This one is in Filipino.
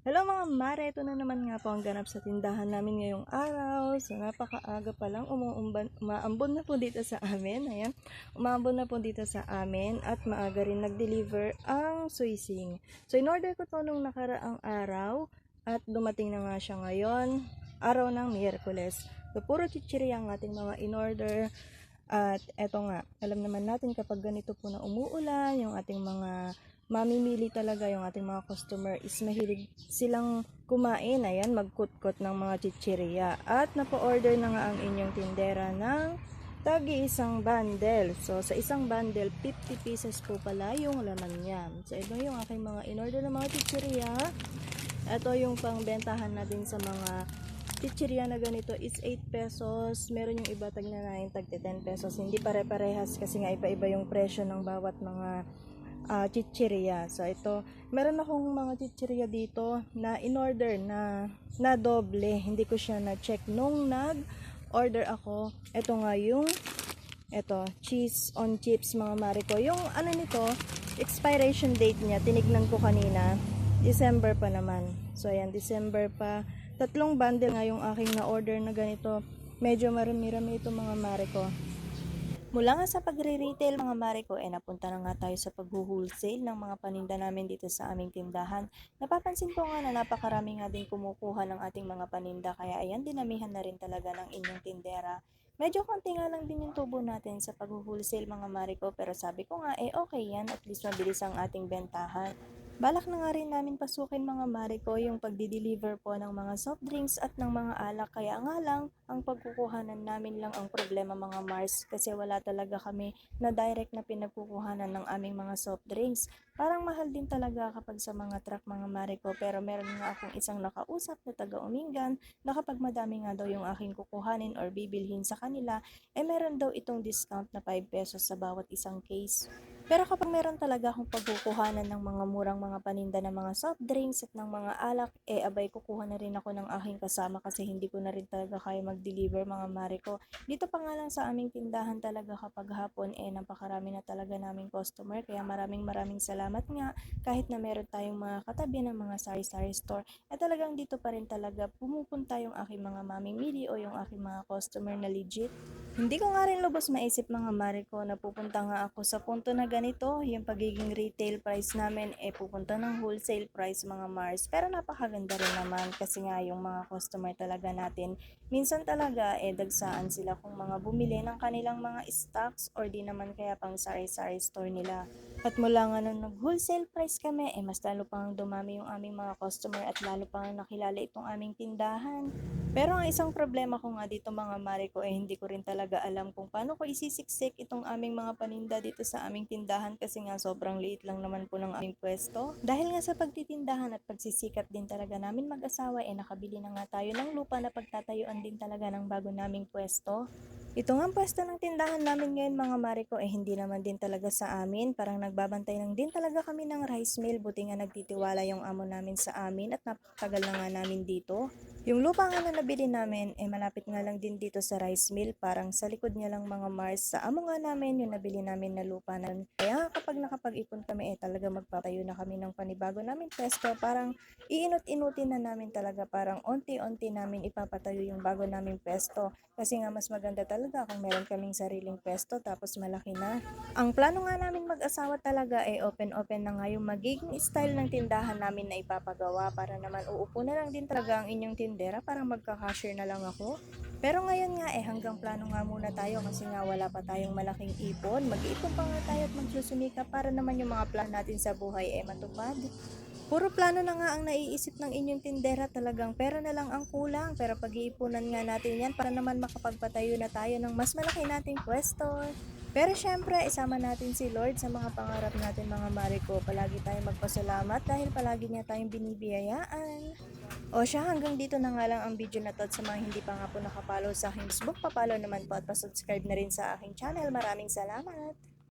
Hello mga mare, ito na naman nga po ang ganap sa tindahan namin ngayong araw. So napakaaga pa lang, umuumban, umaambon na po dito sa amin. Ayan, umaambon na po dito sa amin at maaga rin nag-deliver ang suising. So in order ko to nung nakaraang araw at dumating na nga siya ngayon, araw ng Miyerkules. So puro chichiri ang ating mga in-order. At eto nga, alam naman natin kapag ganito po na umuulan, yung ating mga mamimili talaga yung ating mga customer is mahilig silang kumain, ayan, magkutkot ng mga chichirya. At napo-order na nga ang inyong tindera ng tagi isang bundle. So, sa isang bundle, 50 pieces po pala yung laman niya. So, ito yung aking mga in-order ng mga chichirya. Ito yung pangbentahan natin sa mga chichirya na ganito is 8 pesos. Meron yung iba tag na 9, tag 10 pesos. Hindi pare-parehas kasi nga iba-iba yung presyo ng bawat mga ah, chichirya. So ito, meron akong mga chichirya dito na in-order na na doble. Hindi ko siya na-check nung nag-order ako. Ito nga yung ito, cheese on chips mga mariko. Yung ano nito, expiration date niya, tinignan ko kanina, December pa naman. So ayan, December pa. Tatlong bundle nga yung aking na-order na ganito. Medyo marami-rami ito mga mariko. Mula nga sa pagre-retail mga mare ko, eh napunta na nga tayo sa pag-wholesale ng mga paninda namin dito sa aming tindahan. Napapansin ko nga na napakarami nga din kumukuha ng ating mga paninda, kaya ayan, dinamihan na rin talaga ng inyong tindera. Medyo konti nga lang din yung tubo natin sa pag-wholesale mga mare ko, pero sabi ko nga, eh okay yan, at least mabilis ang ating bentahan. Balak na nga rin namin pasukin mga mare ko yung pagdi-deliver po ng mga soft drinks at ng mga alak. Kaya nga lang, ang pagkukuhanan namin lang ang problema mga Mars kasi wala talaga kami na direct na pinagkukuhanan ng aming mga soft drinks. Parang mahal din talaga kapag sa mga truck mga mare ko pero meron nga akong isang nakausap na taga Umingan na kapag madami nga daw yung aking kukuhanin or bibilhin sa kanila, eh meron daw itong discount na 5 pesos sa bawat isang case. Pero kapag meron talaga akong pagkukuhanan ng mga murang mga paninda ng mga soft drinks at ng mga alak, eh abay kukuha na rin ako ng aking kasama kasi hindi ko na rin talaga kaya mag-deliver mga mare ko. Dito pa nga lang sa aming tindahan talaga kapag hapon, eh napakarami na talaga naming customer. Kaya maraming maraming salamat nga kahit na meron tayong mga katabi ng mga sari-sari store. Eh talagang dito pa rin talaga pumupunta yung aking mga mamimili o yung aking mga customer na legit. Hindi ko nga rin lubos maisip mga mare ko na pupunta nga ako sa punto na ganito, yung pagiging retail price namin eh pupunta ng wholesale price mga Mars. Pero napakaganda rin naman kasi nga yung mga customer talaga natin, minsan talaga eh dagsaan sila kung mga bumili ng kanilang mga stocks or di naman kaya pang sari-sari store nila. At mula nga nung nag-wholesale price kami, eh mas lalo pang dumami yung aming mga customer at lalo pang nakilala itong aming tindahan. Pero ang isang problema ko nga dito mga mare ko eh hindi ko rin talaga alam kung paano ko isisiksik itong aming mga paninda dito sa aming tindahan kasi nga sobrang liit lang naman po ng aming pwesto. Dahil nga sa pagtitindahan at pagsisikat din talaga namin mag-asawa eh nakabili na nga tayo ng lupa na pagtatayuan din talaga ng bago naming pwesto. Ito nga pwesto ng tindahan namin ngayon mga mare ko eh hindi naman din talaga sa amin. Parang nagbabantay lang din talaga kami ng rice mill. Buti nga nagtitiwala yung amo namin sa amin at napakatagal na nga namin dito. Yung lupa nga na nabili namin, eh malapit nga lang din dito sa rice mill. Parang sa likod niya lang mga Mars. Sa amo nga namin, yung nabili namin na lupa na. Kaya kapag nakapag-ipon kami, eh talaga magpatayo na kami ng panibago namin pwesto. Parang iinot-inutin na namin talaga. Parang onti-onti namin ipapatayo yung bago namin pwesto. Kasi nga mas maganda talaga kung meron kaming sariling pwesto tapos malaki na. Ang plano nga namin mag-asawa talaga ay open-open na nga yung magiging style ng tindahan namin na ipapagawa para naman uupo na lang din talaga ang inyong tindera para magka-cashier na lang ako. Pero ngayon nga eh hanggang plano nga muna tayo kasi nga wala pa tayong malaking ipon. Mag-iipon pa nga tayo at magsusumika para naman yung mga plan natin sa buhay eh matupad. Puro plano na nga ang naiisip ng inyong tindera talagang pera na lang ang kulang pero pag-iipunan nga natin yan para naman makapagpatayo na tayo ng mas malaki nating pwesto. Pero syempre, isama natin si Lord sa mga pangarap natin mga Mariko. Palagi tayong magpasalamat dahil palagi niya tayong binibiyayaan. O siya, hanggang dito na nga lang ang video na to sa mga hindi pa nga po nakapalo sa aking Facebook, papalo naman po at pasubscribe na rin sa aking channel. Maraming salamat!